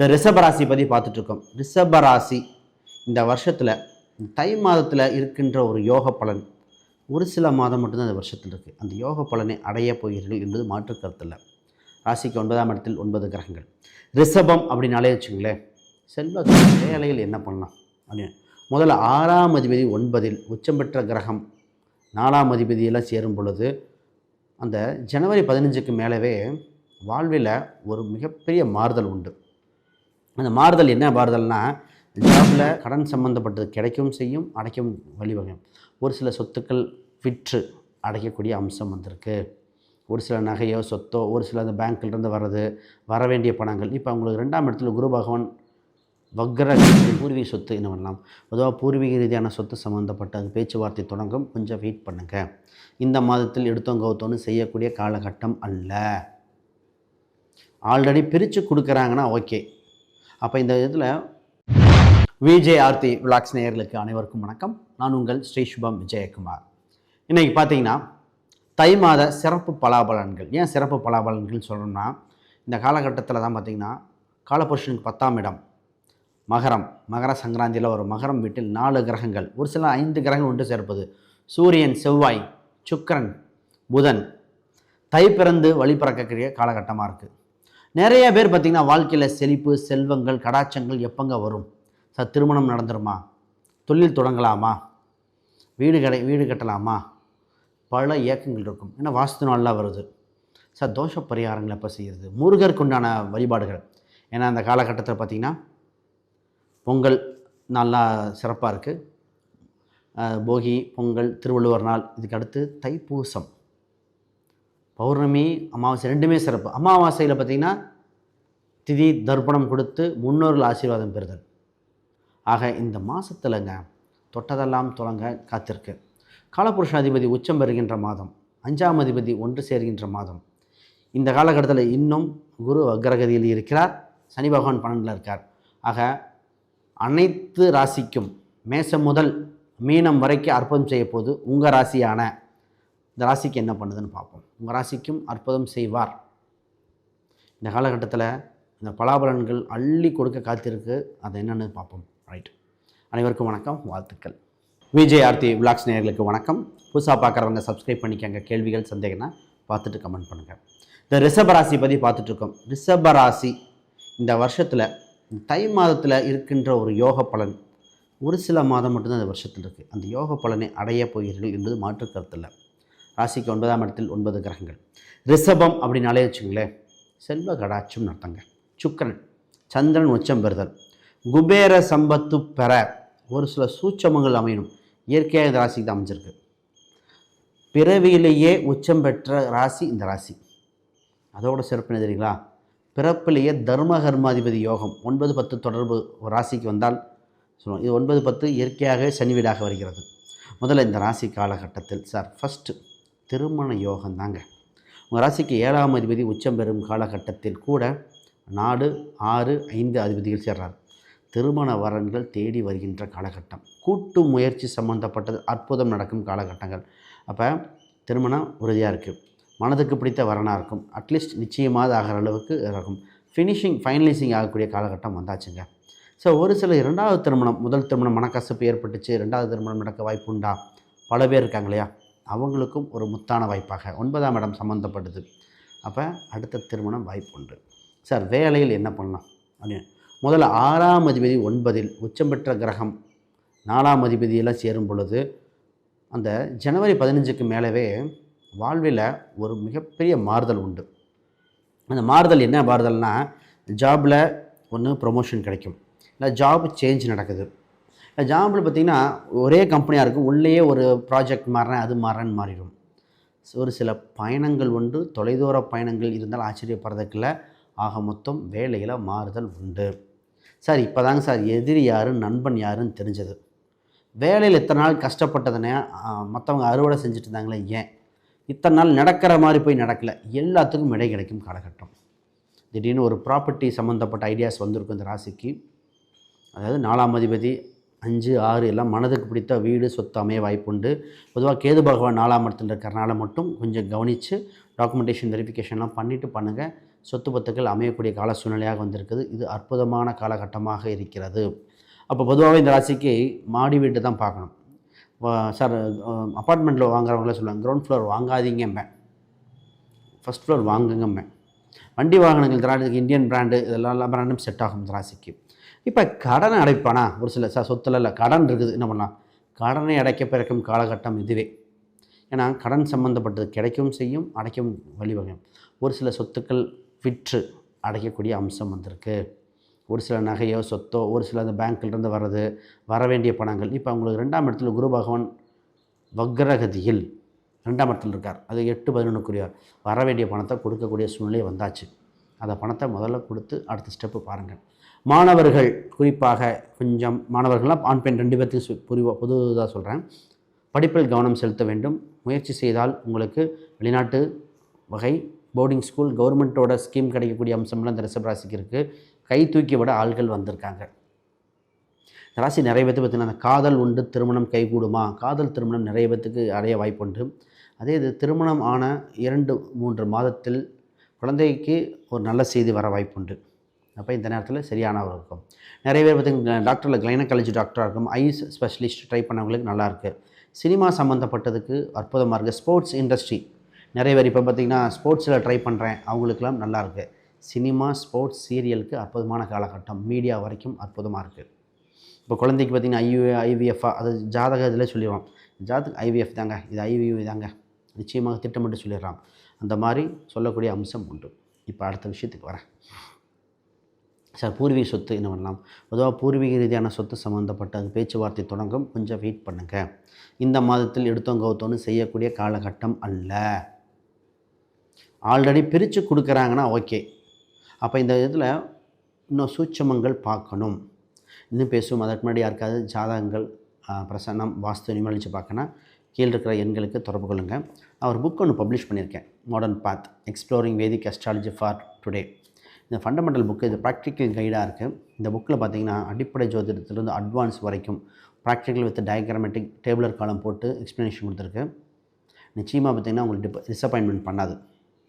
இந்த ரிஷபராசி பற்றி பார்த்துட்ருக்கோம். ரிஷபராசி இந்த வருஷத்தில் தை மாதத்தில் இருக்கின்ற ஒரு யோக பலன். ஒரு சில மாதம் மட்டும்தான் அந்த வருஷத்தில் இருக்குது அந்த யோக பலனை அடைய போகிறீர்கள் என்பது மாற்று கருத்தில் ராசிக்கு ஒன்பதாம் இடத்தில் ஒன்பது கிரகங்கள். ரிஷபம் அப்படின்னாலே வச்சுங்களேன் செல்வ வேலையில் என்ன பண்ணலாம்? அப்படின்னு முதல்ல ஆறாம் அதிபதி ஒன்பதில் உச்சம் பெற்ற கிரகம். நாலாம் அதிபதியெல்லாம் சேரும் பொழுது அந்த ஜனவரி பதினஞ்சுக்கு மேலவே வாழ்வில் ஒரு மிகப்பெரிய மாறுதல் உண்டு. அந்த மாறுதல் என்ன மாறுதல்னா ஜாபில் கடன் சம்மந்தப்பட்டது கிடைக்கவும் செய்யும் அடைக்கவும் வழிவகையும் ஒரு சில சொத்துக்கள் விற்று அடைக்கக்கூடிய அம்சம் வந்திருக்கு. ஒரு சில நகையோ சொத்தோ ஒரு சில அந்த பேங்க்லேருந்து வர்றது வர வேண்டிய பணங்கள். இப்போ அவங்களுக்கு ரெண்டாம் இடத்துல குரு பகவான் வக்ர பூர்வீக சொத்து என்ன பண்ணலாம்? பொதுவாக பூர்வீக ரீதியான சொத்து சம்மந்தப்பட்ட அது பேச்சுவார்த்தை தொடங்கும் கொஞ்சம் வெயிட் பண்ணுங்கள் இந்த மாதத்தில் எடுத்தோம் கவுத்தோன்னு செய்யக்கூடிய காலகட்டம் அல்ல. ஆல்ரெடி பிரித்து கொடுக்குறாங்கன்னா ஓகே. அப்போ இந்த இதில் விஜய் ஆர்த்தி விளாக்ஸ் நேயர்களுக்கு அனைவருக்கும் வணக்கம். நான் உங்கள் ஸ்ரீ சுபம் விஜயகுமார். இன்றைக்கி பார்த்தீங்கன்னா தை மாத சிறப்பு பலாபலன்கள். ஏன் சிறப்பு பலாபலன்கள் சொல்லணும்னா இந்த காலகட்டத்தில் தான் பார்த்திங்கன்னா காலபுருஷனுக்கு பத்தாம் இடம் மகரம். மகர சங்கராந்தியில் ஒரு மகரம் வீட்டில் நாலு கிரகங்கள். ஒரு சில ஐந்து கிரகங்கள் ஒன்று சேர்ப்பது. சூரியன் செவ்வாய் சுக்கரன் புதன். தை பிறந்து வழி பிறக்கக்கூடிய காலகட்டமாக இருக்குது நிறைய பேர் பார்த்திங்கன்னா வாழ்க்கையில் செழிப்பு செல்வங்கள் கடாச்சங்கள் எப்பங்க வரும்? சார் திருமணம் நடந்துருமா? தொழில் தொடங்கலாமா? வீடு கடை வீடு கட்டலாமா? பல இயக்கங்கள் இருக்கும். ஏன்னா வாஸ்து நாள்லாம் வருது. சார் தோஷ பரிகாரங்கள் எப்போ செய்கிறது முருகருக்கு உண்டான வழிபாடுகள். ஏன்னா அந்த காலகட்டத்தில் பார்த்திங்கன்னா பொங்கல் நல்லா சிறப்பாக இருக்குது போகி பொங்கல் திருவள்ளுவர் நாள் இதுக்கு அடுத்து தைப்பூசம். பௌர்ணமி அமாவாசை ரெண்டுமே சிறப்பு. அமாவாசையில் பார்த்திங்கன்னா திதி தர்ப்பணம் கொடுத்து முன்னோர்கள் ஆசீர்வாதம் பெறுதல். ஆக இந்த மாதத்துலங்க தொட்டதெல்லாம் தொடங்க காத்திருக்கு. காலபுருஷாதிபதி உச்சம் பெறுகின்ற மாதம் அஞ்சாம் அதிபதி ஒன்று சேர்கின்ற மாதம். இந்த காலகட்டத்தில் இன்னும் குரு அக்ரகதியில் இருக்கிறார் சனி பகவான் பன்னெண்டில் இருக்கார். ஆக அனைத்து ராசிக்கும் மேசம் முதல் மீனம் வரைக்கும் அர்ப்பணம் செய்ய போது உங்கள் ராசியான இந்த ராசிக்கு என்ன பண்ணுதுன்னு பார்ப்போம். உங்கள் ராசிக்கும் அற்புதம் செய்வார். இந்த காலகட்டத்தில் இந்த பலாபலன்கள் அள்ளி கொடுக்க காத்திருக்கு. அது என்னென்னு பார்ப்போம். ரைட் அனைவருக்கும் வணக்கம். வாழ்த்துக்கள். விஜய் ஆர்த்தி விளாக்ஸ் நேயர்களுக்கு வணக்கம். புதுசாக பார்க்குறவங்க சப்ஸ்கிரைப் பண்ணிக்கங்க. கேள்விகள் சந்தேகம்னா பார்த்துட்டு கமெண்ட் பண்ணுங்கள் இந்த ரிஷபராசி பற்றி பார்த்துட்ருக்கோம் ரிஷபராசி இந்த வருஷத்தில் தை மாதத்தில் இருக்கின்ற ஒரு யோக பலன். ஒரு சில மாதம் மட்டும்தான் இந்த வருஷத்தில் இருக்குது அந்த யோக பலனை அடைய போகிறீர்கள் என்பது மாற்று கருத்தில் ராசிக்கு ஒன்பதாம் இடத்தில் ஒன்பது கிரகங்கள். ரிஷபம் அப்படின்னாலே வச்சுங்களேன் செல்வ கடாட்சம் நடத்துங்க சுக்கரன் சந்திரன் உச்சம் பெறுதல். குபேர சம்பத்து பெற ஒரு சில சூட்சமங்கள் அமையணும். இயற்கையாக இந்த ராசிக்கு தான் அமைஞ்சிருக்கு. பிறவியிலேயே உச்சம் பெற்ற ராசி இந்த ராசி. அதோட சிறப்பு தெரியுங்களா? பிறப்பிலேயே தர்ம கர்மாதிபதி யோகம். ஒன்பது பத்து தொடர்பு ஒரு ராசிக்கு வந்தால் சொல்லுவோம் இது ஒன்பது பத்து இயற்கையாகவே சனி வீடாக வருகிறது. முதல்ல இந்த ராசி காலகட்டத்தில் சார் ஃபஸ்ட்டு திருமண யோகம் தாங்க உங்கள் ராசிக்கு ஏழாம் அதிபதி உச்சம் பெறும் காலகட்டத்தில் கூட நாடு ஆறு ஐந்து அதிபதிகள் சேர்றார். திருமண வரன்கள் தேடி வருகின்ற காலகட்டம். கூட்டு முயற்சி சம்மந்தப்பட்டது அற்புதம் நடக்கும் காலகட்டங்கள். அப்போ திருமணம் உறுதியாக இருக்குது மனதுக்கு பிடித்த வரனாக இருக்கும். அட்லீஸ்ட் நிச்சயமாக ஆகிற அளவுக்கு இருக்கும். ஃபினிஷிங் ஃபைனலைசிங் ஆகக்கூடிய காலகட்டம் வந்தாச்சுங்க. ஸோ ஒரு சில இரண்டாவது திருமணம் முதல் திருமணம் மனக்கசப்பு ஏற்பட்டுச்சு. ரெண்டாவது திருமணம் நடக்க வாய்ப்பு உண்டா பல பேர் இருக்காங்க இல்லையா? அவங்களுக்கும் ஒரு முத்தான வாய்ப்பாக. ஒன்பதாம் இடம் சம்மந்தப்படுது அப்போ அடுத்த திருமணம் வாய்ப்பு உண்டு. சார் வேலையில் என்ன பண்ணலாம்? அப்படின்னு. முதல்ல ஆறாம் அதிபதி ஒன்பதில் உச்சம் பெற்ற கிரகம் நாலாம் அதிபதியெல்லாம் சேரும் பொழுது அந்த ஜனவரி பதினஞ்சுக்கு மேலவே வாழ்வில் ஒரு மிகப்பெரிய மாறுதல் உண்டு. அந்த மாறுதல் என்ன மாறுதல்னால் ஜாபில் ஒன்று ப்ரொமோஷன் கிடைக்கும். இல்லை ஜாப் சேஞ்ச் நடக்குது. இல்லை பார்த்திங்கன்னா ஒரே கம்பெனியாக இருக்கும் உள்ளேயே ஒரு ப்ராஜெக்ட் மாறுறேன் அது மாறுறேன்னு மாறிடும். ஒரு சில பயணங்கள் உண்டு தொலைதூர பயணங்கள் இருந்தால் ஆச்சரியப்படுறதுக்குள்ள ஆக மொத்தம் வேலையில் மாறுதல் உண்டு. சார் இப்போ தாங்க சார் எதிரி யாரு நண்பன் யாருன்னு தெரிஞ்சது. வேலையில் இத்தனை நாள் கஷ்டப்பட்டதுனே மற்றவங்க அறுவடை செஞ்சுட்டு இருந்தாங்களே ஏன்? இத்தனை நாள் நடக்கிற மாதிரி போய் நடக்கலை எல்லாத்துக்கும் விடை கிடைக்கும் காலகட்டம். திடீர்னு ஒரு ப்ராப்பர்ட்டி சம்மந்தப்பட்ட ஐடியாஸ் வந்திருக்கும் இந்த ராசிக்கு. அதாவது நாலாம் அதிபதி அஞ்சு ஆறு எல்லாம் மனதுக்கு பிடித்த வீடு சொத்து அமைய வாய்ப்புண்டு. பொதுவாக கேது பகவான் நாலாம் இடத்துல இருக்கிறனால மட்டும் கொஞ்சம் கவனித்து டாக்குமெண்டேஷன் வெரிஃபிகேஷன்லாம் பண்ணிவிட்டு பண்ணுங்கள் சொத்து பத்துக்கள் அமையக்கூடிய கால சூழ்நிலையாக வந்திருக்குது. இது அற்புதமான காலகட்டமாக இருக்கிறது. அப்போ பொதுவாகவே இந்த ராசிக்கு மாடி வீட்டு தான் பார்க்கணும். சார் அப்பார்ட்மெண்ட்டில் வாங்குறவங்களே சொல்லுவாங்க கிரவுண்ட் ஃப்ளோர் வாங்காதீங்கம்பேன் ஃபஸ்ட் ஃப்ளோர் வாங்குங்கம்பேன் வண்டி வாகனங்கள் திராட்சைக்கு இந்தியன் பிராண்டு இதெல்லாம் எல்லா பிராண்டும் செட் ஆகும் திராசிக்கு இப்போ கடனை அடைப்பானா? ஒரு சில ச சொத்துல இல்லை கடன் இருக்குது. என்ன பண்ணலாம்? கடனை அடைக்க பிறக்கும் காலகட்டம் இதுவே. ஏன்னா கடன் சம்மந்தப்பட்டது கிடைக்கவும் செய்யும் அடைக்கவும் வழிவகையும் ஒரு சில சொத்துக்கள் விற்று அடைக்கக்கூடிய அம்சம் வந்திருக்கு. ஒரு சில நகையோ சொத்தோ ஒரு சில அந்த பேங்க்லேருந்து வர்றது வர வேண்டிய பணங்கள். இப்போ அவங்களுக்கு ரெண்டாம் இடத்துல குரு பகவான் வக்ரகதியில் ரெண்டாம் இடத்துல இருக்கார். அது எட்டு பதினொன்றுக்குரியவர் வர வேண்டிய பணத்தை கொடுக்கக்கூடிய சூழ்நிலை வந்தாச்சு. அந்த பணத்தை முதல்ல கொடுத்து அடுத்த ஸ்டெப்பு பாருங்கள் மாணவர்கள் குறிப்பாக கொஞ்சம் மாணவர்கள்லாம் ஆண் பெண் ரெண்டு பேர்த்தையும் சு- புரிவா புதுதாக சொல்கிறேன் படிப்பில் கவனம் செலுத்த வேண்டும். முயற்சி செய்தால் உங்களுக்கு வெளிநாட்டு வகை போர்டிங் ஸ்கூல் கவர்மெண்ட்டோட ஸ்கீம் கிடைக்கக்கூடிய அம்சம்லாம் இந்த ரிசபராசிக்கு இருக்குது கை தூக்கி விட ஆள்கள் வந்திருக்காங்க. இந்த ராசி நிறைய பேர்த்து பார்த்தீங்கன்னா அந்த காதல் உண்டு திருமணம் கைகூடுமா காதல் திருமணம் நிறைய பேர்த்துக்கு அடைய வாய்ப்புண்டு அதே இது திருமணம் ஆன இரண்டு மூன்று மாதத்தில் குழந்தைக்கு ஒரு நல்ல செய்தி வர வாய்ப்புண்டு அப்போ இந்த நேரத்தில் சரியானவர் இருக்கும். நிறைய பேர் பார்த்திங்கன்னா டாக்டரில் கிளைனக்காலஜி டாக்டராக இருக்கும். ஐஸ் ஸ்பெஷலிஸ்ட் ட்ரை பண்ணவங்களுக்கு நல்லாயிருக்கு சினிமா சம்மந்தப்பட்டதுக்கு அற்புதமாக இருக்குது ஸ்போர்ட்ஸ் இண்டஸ்ட்ரி. நிறைய பேர் இப்போ பார்த்தீங்கன்னா ஸ்போர்ட்ஸில் ட்ரை பண்ணுறேன். அவங்களுக்கெல்லாம் நல்லாயிருக்கு சினிமா ஸ்போர்ட்ஸ் சீரியலுக்கு அற்புதமான காலகட்டம். மீடியா வரைக்கும் அற்புதமாக இருக்குது இப்போ குழந்தைக்கு பார்த்தீங்கன்னா ஐயு ஐவிஎஃப்ஆ அது ஜாதக இதில் சொல்லிடுவோம் ஜாதக ஐவிஎஃப் தாங்க. இது ஐவியூ தாங்க. நிச்சயமாக திட்டமிட்டு சொல்லிடுறான். அந்த மாதிரி சொல்லக்கூடிய அம்சம் உண்டு. இப்போ அடுத்த விஷயத்துக்கு வரேன். சார் பூர்வீக சொத்து என்ன பண்ணலாம் பொதுவாக பூர்வீக ரீதியான சொத்து சம்மந்தப்பட்ட அது பேச்சுவார்த்தை தொடங்கும். கொஞ்சம் வெயிட் பண்ணுங்கள் இந்த மாதத்தில் எடுத்தோம் கவுத்தோன்னு செய்யக்கூடிய காலகட்டம் அல்ல. ஆல்ரெடி பிரித்து கொடுக்குறாங்கன்னா ஓகே. அப்போ இந்த இதில் இன்னும் சூட்சமங்கள் பார்க்கணும். இன்னும் பேசுவோம். அதற்கு முன்னாடி யாருக்காவது ஜாதகங்கள் பிரசன்னம் வாஸ்து நிமலிச்சு பார்க்கணும் கீழே இருக்கிற எண்களுக்கு தொடர்பு கொள்ளுங்கள் அவர் புக் ஒன்று பப்ளிஷ் பண்ணியிருக்கேன். Modern path exploring Vedic astrology for today இந்த ஃபண்டமெண்டல் புக்கு இது ப்ராக்டிக்கல் கைடாக இருக்குது இந்த புக்கில் பார்த்திங்கன்னா அடிப்படை ஜோதிடத்திலிருந்து அட்வான்ஸ் வரைக்கும் practical with diagrammatic tabular column போட்டு எக்ஸ்ப்ளனேஷன் கொடுத்துருக்கு. நிச்சயமாக பார்த்தீங்கன்னா உங்களுக்கு டிப் டிசப்பாயின்மெண்ட் பண்ணாது.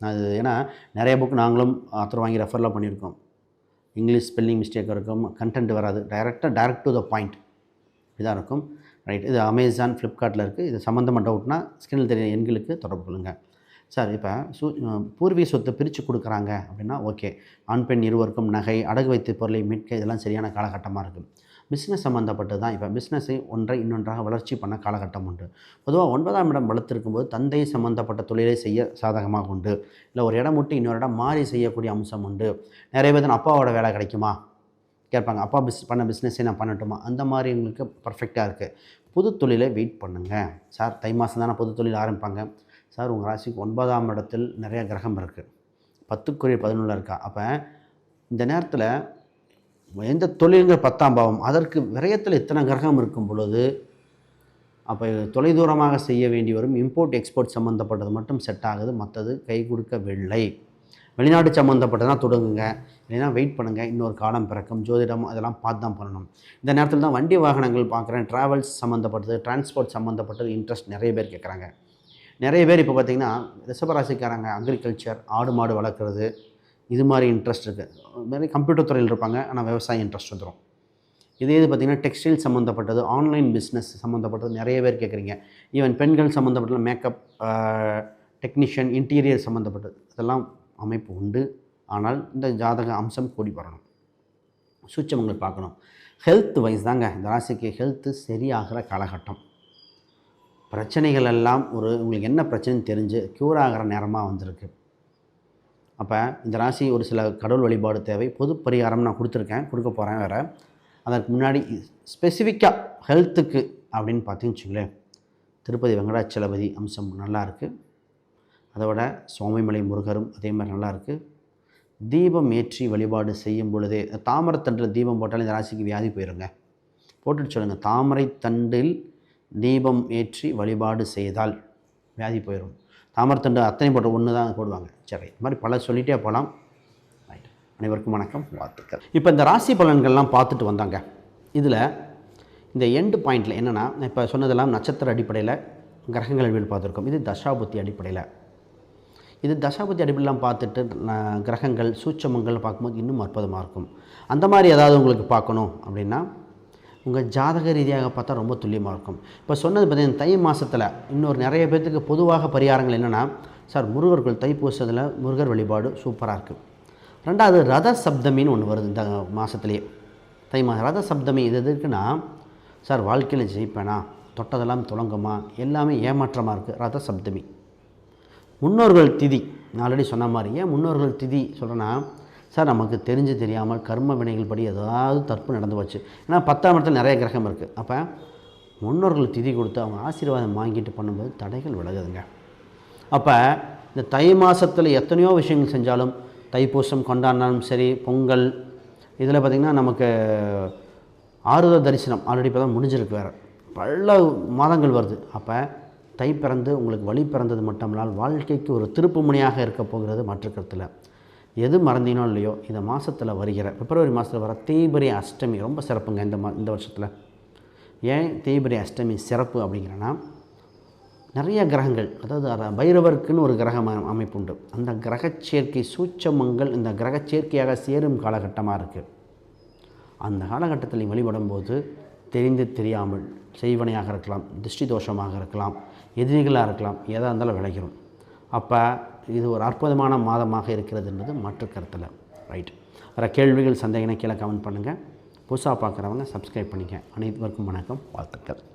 அது ஏன்னா நிறைய புக் நாங்களும் ஆத்தர் வாங்கி ரெஃபர்லாம் பண்ணியிருக்கோம். இங்கிலீஷ் ஸ்பெல்லிங் மிஸ்டேக் இருக்கும் கண்டென்ட் வராது. டைரெக்டாக டைரக்ட் டு த பாயிண்ட் இதாக இருக்கும். ரைட் இது அமேசான் ஃப்ளிப்கார்ட்டில் இருக்குது இது சம்மந்தமாக டவுட்னா ஸ்கிரீனில் தெரிய எண்களுக்கு தொடர்பு கொள்ளுங்கள் சார் இப்போ சு பூர்வீக சொத்தை பிரித்து கொடுக்குறாங்க அப்படின்னா ஓகே. ஆண் பெண் இருவருக்கும் நகை அடகு வைத்து பொருளை மீட்க இதெல்லாம் சரியான காலகட்டமாக இருக்குது பிஸ்னஸ் சம்மந்தப்பட்டு தான் இப்போ பிஸ்னஸை ஒன்றை இன்னொன்றாக வளர்ச்சி பண்ண காலகட்டம் உண்டு. பொதுவாக ஒன்பதாம் இடம் வளர்த்திருக்கும் போது தந்தை சம்மந்தப்பட்ட தொழிலை செய்ய சாதகமாக உண்டு. இல்லை ஒரு இடம் விட்டு இன்னொரு இடம் மாறி செய்யக்கூடிய அம்சம் உண்டு. நிறைய பேர் அப்பாவோட வேலை கிடைக்குமா? கேட்பாங்க. அப்பா பிஸ் பண்ண பிஸ்னஸே நான் பண்ணட்டுமா? அந்த மாதிரி உங்களுக்கு பர்ஃபெக்டாக இருக்குது புது தொழிலை வெயிட் பண்ணுங்கள் சார் தை மாதம் தானே புது தொழில் ஆரம்பிப்பாங்க. சார் உங்கள் ராசிக்கு ஒன்பதாம் இடத்தில் நிறைய கிரகம் இருக்குது பத்துக்குரிய பதினொன்றில் இருக்கா. அப்போ இந்த நேரத்தில் எந்த தொழிலுங்கிற பத்தாம் பாவம் அதற்கு விரயத்தில் இத்தனை கிரகம் இருக்கும் பொழுது அப்போ தொலைதூரமாக செய்ய வேண்டி வரும். இம்போர்ட் எக்ஸ்போர்ட் சம்மந்தப்பட்டது மட்டும் செட் ஆகுது. மற்றது கை கொடுக்கவில்லை. வெளிநாடு சம்மந்தப்பட்டதுனா தொடங்குங்க. இல்லைன்னா வெயிட் பண்ணுங்கள் இன்னொரு காலம் பிறக்கும். ஜோதிடம் அதெல்லாம் பார்த்து தான் பண்ணணும். இந்த நேரத்தில் தான் வண்டி வாகனங்கள் பார்க்குறேன். ட்ராவல்ஸ் சம்மந்தப்பட்டது டிரான்ஸ்போர்ட் சம்மந்தப்பட்டது இன்ட்ரெஸ்ட் நிறைய பேர் கேட்குறாங்க. நிறைய பேர் இப்போ பார்த்திங்கன்னா ரிஷபராசிக்காரங்க அக்ரிகல்ச்சர் ஆடு மாடு வளர்க்குறது இது மாதிரி இன்ட்ரெஸ்ட் இருக்குது மாதிரி கம்ப்யூட்டர் துறையில் இருப்பாங்க ஆனால் விவசாயம் இன்ட்ரெஸ்ட் வந்துடும் இதே இது பார்த்திங்கன்னா டெக்ஸ்டைல் சம்மந்தப்பட்டது ஆன்லைன் பிஸ்னஸ் சம்மந்தப்பட்டது நிறைய பேர் கேட்குறீங்க. ஈவன் பெண்கள் சம்மந்தப்பட்ட மேக்கப் டெக்னீஷியன் இன்டீரியர் சம்மந்தப்பட்டது இதெல்லாம் அமைப்பு உண்டு. ஆனால் இந்த ஜாதக அம்சம் கூடி வரணும். சூட்சமங்கள் பார்க்கணும். ஹெல்த் வைஸ் தாங்க இந்த ராசிக்கு ஹெல்த்து சரியாகிற காலகட்டம். பிரச்சனைகள் எல்லாம் ஒரு உங்களுக்கு என்ன பிரச்சனைன்னு தெரிஞ்சு க்யூர் ஆகிற நேரமாக வந்திருக்கு. அப்போ இந்த ராசி ஒரு சில கடவுள் வழிபாடு தேவை. பொது பரிகாரம் நான் கொடுத்துருக்கேன். கொடுக்க போகிறேன் வேறு. அதற்கு முன்னாடி ஸ்பெசிஃபிக்காக ஹெல்த்துக்கு அப்படின்னு பார்த்தீங்கன்னு வச்சுங்களேன். திருப்பதி வெங்கடாச்சலபதி அம்சம் நல்லாயிருக்கு. அதோட சுவாமிமலை முருகரும் அதே மாதிரி நல்லாயிருக்கு. தீபம் ஏற்றி வழிபாடு செய்யும் பொழுதே தாமரைத்தண்டில் தீபம் போட்டாலும் இந்த ராசிக்கு வியாதி போயிருங்க. போட்டுட்டு சொல்லுங்கள் தாமரை தண்டில் தீபம் ஏற்றி வழிபாடு செய்தால் வியாதி போயிடும் தாமரைத்தண்டு அத்தனை போட்டு ஒன்று தான் போடுவாங்க சரி இது மாதிரி பல சொல்லிகிட்டே போகலாம் ரைட் அனைவருக்கும் வணக்கம். வாழ்த்துக்கள். இப்போ இந்த ராசி பலன்கள்லாம் பார்த்துட்டு வந்தாங்க. இதில் இந்த எண்டு பாயிண்டில் என்னென்னா இப்போ சொன்னதெல்லாம் நட்சத்திர அடிப்படையில் கிரகங்கள் வீடு பார்த்துருக்கோம். இது தசாபுத்தி அடிப்படையில். இது தசாபதி அடிப்படையெல்லாம் பார்த்துட்டு கிரகங்கள் சூட்சமங்கள் பார்க்கும்போது இன்னும் அற்புதமாக இருக்கும். அந்த மாதிரி ஏதாவது உங்களுக்கு பார்க்கணும் அப்படின்னா உங்கள் ஜாதக ரீதியாக பார்த்தா ரொம்ப துல்லியமாக இருக்கும். இப்போ சொன்னது பார்த்தீங்கன்னா தை மாதத்தில் இன்னொரு நிறைய பேர்த்துக்கு பொதுவாக பரிகாரங்கள் என்னென்னா சார் முருகர்கள் தைப்பூசத்தில் முருகர் வழிபாடு சூப்பராக இருக்குது ரெண்டாவது ரத சப்தமின்னு ஒன்று வருது இந்த மாதத்துலேயே தை மாதம் ரத சப்தமி இது எதுக்குன்னா சார் வாழ்க்கையில் ஜெயிப்பேனா? தொட்டதெல்லாம் துளங்குமா? எல்லாமே ஏமாற்றமாக இருக்குது ரத சப்தமி. முன்னோர்கள் திதி நான் ஆல்ரெடி சொன்ன மாதிரி ஏன் முன்னோர்கள் திதி சொல்கிறேன்னா சார் நமக்கு தெரிஞ்சு தெரியாமல் கர்ம வினைகள் படி ஏதாவது தற்பு நடந்து போச்சு. ஏன்னா பத்தாம் இடத்துல நிறைய கிரகம் இருக்குது அப்போ முன்னோர்கள் திதி கொடுத்து அவங்க ஆசீர்வாதம் வாங்கிட்டு பண்ணும்போது தடைகள் விலகுதுங்க. அப்போ இந்த தை மாதத்தில் எத்தனையோ விஷயங்கள் செஞ்சாலும் தைப்பூசம் கொண்டாடினாலும் சரி பொங்கல் இதில் பார்த்திங்கன்னா நமக்கு ஆறுத தரிசனம் ஆல்ரெடி இப்போ தான் முடிஞ்சிருக்கு வேறு. பல மாதங்கள் வருது. அப்போ தை பிறந்து உங்களுக்கு வழி பிறந்தது மட்டுமல்லால் வாழ்க்கைக்கு ஒரு திருப்பு முனையாக இருக்க போகிறது மாற்றுக்கருத்தில். எது மறந்தினோ இல்லையோ இந்த மாதத்தில் வருகிற பிப்ரவரி மாதத்தில் வர தீபரி அஷ்டமி ரொம்ப சிறப்புங்க இந்த மா இந்த வருஷத்தில். ஏன் தீபரி அஷ்டமி சிறப்பு அப்படிங்கிறன்னா நிறைய கிரகங்கள் அதாவது அர- பைரவருக்குன்னு ஒரு கிரக அமைப்பு உண்டு. அந்த கிரக சேர்க்கை சூச்சமங்கள் இந்த கிரகச் சேர்க்கையாக சேரும் காலகட்டமாக இருக்குது அந்த காலகட்டத்தில் வழிபடும் போது தெரிந்து தெரியாமல் செய்வனையாக இருக்கலாம் திருஷ்டி தோஷமாக இருக்கலாம் எதிரிகளாக இருக்கலாம் எதாக இருந்தாலும் விளைகிறோம். அப்போ இது ஒரு அற்புதமான மாதமாக இருக்கிறது என்பது மாற்று கருத்தில். ரைட் வர கேள்விகள் சந்தேகனை கீழே கமெண்ட் பண்ணுங்கள் புதுசாக பார்க்குறவங்க சப்ஸ்கிரைப் பண்ணிக்க. அனைவருக்கும் வணக்கம். வாழ்த்துக்கள்.